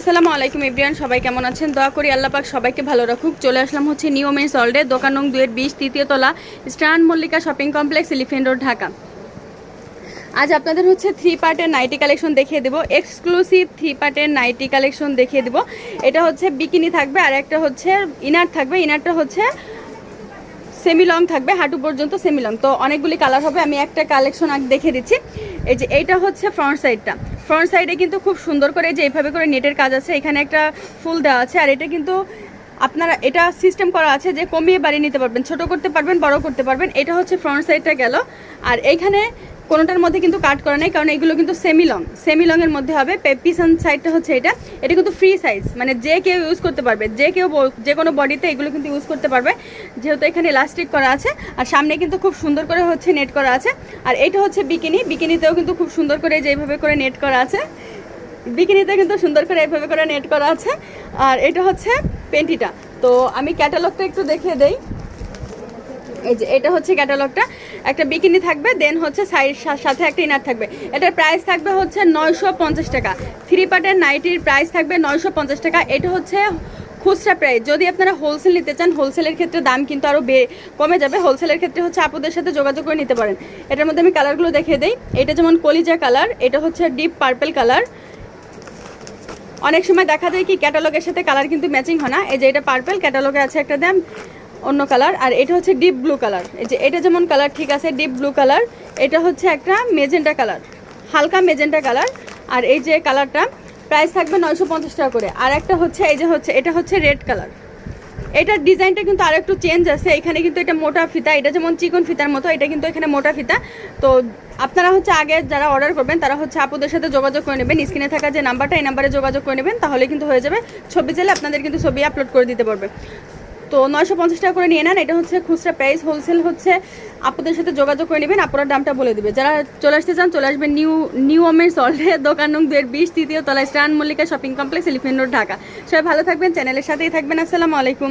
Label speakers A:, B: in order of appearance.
A: আসসালামু আলাইকুম ইব্রিয়ান, সবাই কেমন আছেন? দয়া করি আল্লাহ পাক সবাইকে ভালো রাখুক। চলে আসলাম হচ্ছে নিউ মেন্স অলডে দোকান নং দুয়ের বিশ, তৃতীয় তলা স্টান Mallika shopping complex elephant road Dhaka. আজ আপনাদের হচ্ছে থ্রি পার্টের নাইটি কালেকশন দেখিয়ে দেবো। এক্সক্লুসিভ থ্রি পার্টের নাইটি কালেকশন দেখিয়ে দেবো। এটা হচ্ছে বিকিনি থাকবে, আর একটা হচ্ছে ইনার থাকবে। ইনারটা হচ্ছে সেমি লং থাকবে, হাঁটু পর্যন্ত সেমি লং তো অনেকগুলি কালার হবে, আমি একটা কালেকশন আগে দেখে দিচ্ছি। এই যে এইটা হচ্ছে ফ্রন্ট সাইডটা ফ্রন্ট সাইডে কিন্তু খুব সুন্দর করে যে এইভাবে করে নেটের কাজ আছে, এখানে একটা ফুল দেওয়া আছে, আর এটা কিন্তু আপনারা, এটা সিস্টেম করা আছে যে কমিয়ে বাড়িয়ে নিতে পারবেন, ছোট করতে পারবেন, বড় করতে পারবেন, এটা হচ্ছে ফ্রন্ট সাইডটা গেল। আর এইখানে কোনোটার মধ্যে কিন্তু কাট করা নেই, কারণ এগুলো কিন্তু সেমি লং সেমি লংয়ের মধ্যে হবে। পিছন সাইডটা হচ্ছে এটা। এটা কিন্তু ফ্রি সাইজ মানে যে কেউ ইউজ করতে পারবে, যে কেউ যে কোনো বডিতে এগুলো কিন্তু ইউজ করতে পারবে। যেহেতু এখানে ইলাস্টিক করা আছে, আর সামনে কিন্তু খুব সুন্দর করে হচ্ছে নেট করা আছে। আর এটা হচ্ছে বিকিনি বিকিনিতেও কিন্তু খুব সুন্দর করে যেভাবে করে নেট করা আছে। বিকিনিতে কিন্তু সুন্দর করে এইভাবে করে নেট করা আছে। আর এটা হচ্ছে পেন্টিটা। তো আমি ক্যাটালগটা একটু দেখিয়ে দেই। এই যে এটা হচ্ছে ক্যাটালগটা একটা বিকিনি থাকবে দেন হচ্ছে সাইড সাথে একটা ইনার থাকবে। এটার প্রাইস থাকবে হচ্ছে নয়শো পঞ্চাশ টাকা। থ্রি পার্টের নাইটির প্রাইস থাকবে নয়শো পঞ্চাশ টাকা। এটা হচ্ছে খুচরা প্রাইস যদি আপনারা হোলসেল নিতে চান হোলসেলের ক্ষেত্রে দাম কিন্তু আরও বে, কমে যাবে। হোলসেলের ক্ষেত্রে হচ্ছে আপুদের সাথে যোগাযোগ করে নিতে পারেন। এটার মধ্যে আমি কালারগুলো দেখিয়ে দিই। এটা যেমন কলিজা কালার এটা হচ্ছে ডিপ পার্পেল কালার অনেক সময় দেখা যায় কি ক্যাটালগের সাথে কালার কিন্তু ম্যাচিং হয় না। এই যে এটা পার্পেল ক্যাটালগে আছে একটা দাম অন্য কালার আর এটা হচ্ছে ডিপ ব্লু কালার এই যে এটা যেমন কালার ঠিক আছে ডিপ ব্লু কালার এটা হচ্ছে একটা মেজেন্টা কালার হালকা মেজেন্টা কালার আর এই যে কালারটা প্রাইস থাকবে নয়শো পঞ্চাশ টাকা করে। আর একটা হচ্ছে, এই যে হচ্ছে, এটা হচ্ছে রেড কালার এটার ডিজাইনটা কিন্তু আর একটু চেঞ্জ আছে। এখানে কিন্তু এটা মোটা ফিতা, এটা যেমন চিকন ফিতার মতো, এটা কিন্তু এখানে মোটা ফিতা। তো আপনারা হচ্ছে আগে যারা অর্ডার করবেন, তারা হচ্ছে আপুদের সাথে যোগাযোগ করে নেবেন। স্ক্রিনে থাকা যে নাম্বারটা, এই নাম্বারে যোগাযোগ করে নেবেন, তাহলে কিন্তু হয়ে যাবে। ছবি চাইলে আপনাদের কিন্তু ছবি আপলোড করে দিতে পারবে। তো নয়শো পঞ্চাশ টাকা করে নিয়ে নেন। এটা হচ্ছে খুচরা প্রাইস হোলসেল হচ্ছে। আপনাদের সাথে যোগাযোগ করে নেবেন, আপনার দামটা বলে দেবে। যারা চলে আসতে চান, চলে আসবেন নিউ নিউ ওমেন্স সল্টে দোকান নং দুয়ের বিশ, তৃতীয় তলায় স্টান Mallika shopping complex, elephant Dhaka. সবাই ভালো থাকবেন, চ্যানেলের সাথেই থাকবেন। আসসালামু আলাইকুম।